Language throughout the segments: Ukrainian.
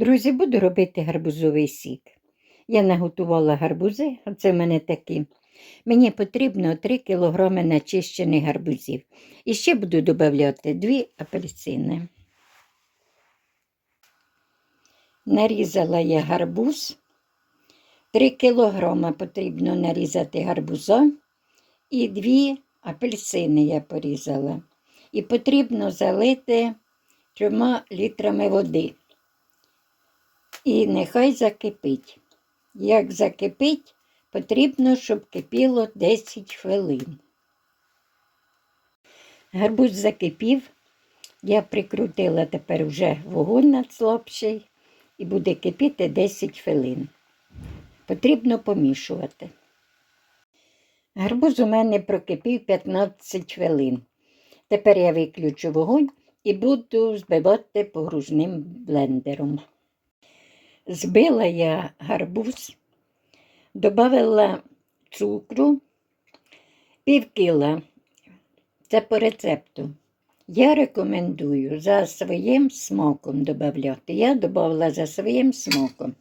Друзі, буду робити гарбузовий сік. Я наготувала гарбузи, а це в мене такі. Мені потрібно 3 кг начищених гарбузів. І ще буду додавати 2 апельсини. Нарізала я гарбуз. 3 кг потрібно нарізати гарбуза. І 2 апельсини я порізала. І потрібно залити 3 літрами води. І нехай закипить. Як закипить, потрібно, щоб кипіло 10 хвилин. Гарбуз закипів. Я прикрутила тепер вже вогонь надслабший і буде кипіти 10 хвилин. Потрібно помішувати. Гарбуз у мене прокипів 15 хвилин. Тепер я виключу вогонь і буду збивати погружним блендером. Збила я гарбуз, додала цукру, пів кіла. Це по рецепту. Я рекомендую за своїм смаком додати. Я додала за своїм смаком.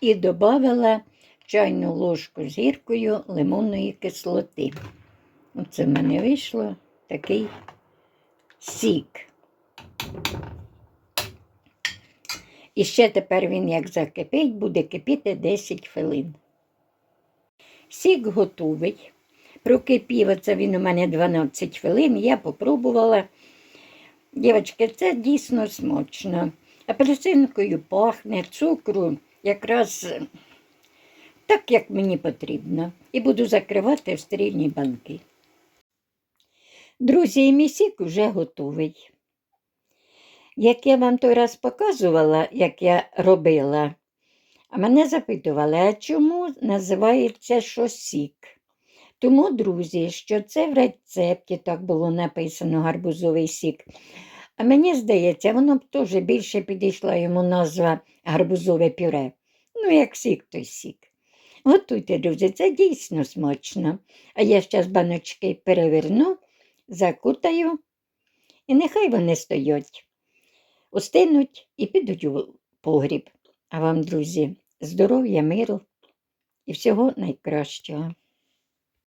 І додала чайну ложку з гіркою лимонної кислоти. Оце в мене вийшло такий сік. І ще тепер він, як закипить, буде кипіти 10 хвилин. Сік готовий. Прокипів, оце він у мене 12 хвилин, я попробувала. Дівчатки, це дійсно смачно. Апельсинкою пахне, цукру якраз е, так, як мені потрібно. І буду закривати в стерильні банки. Друзі, мій сік вже готовий. Як я вам той раз показувала, як я робила, а мене запитували, а чому називається що сік? Тому, друзі, що це в рецепті так було написано гарбузовий сік. А мені здається, воно б теж більше підійшла йому назва гарбузове пюре. Ну, як сік, то сік. Готуйте, друзі, це дійсно смачно. А я зараз баночки переверну, закутаю, і нехай вони стоять остинуть і підуть у погріб. А вам, друзі, здоров'я, миру і всього найкращого.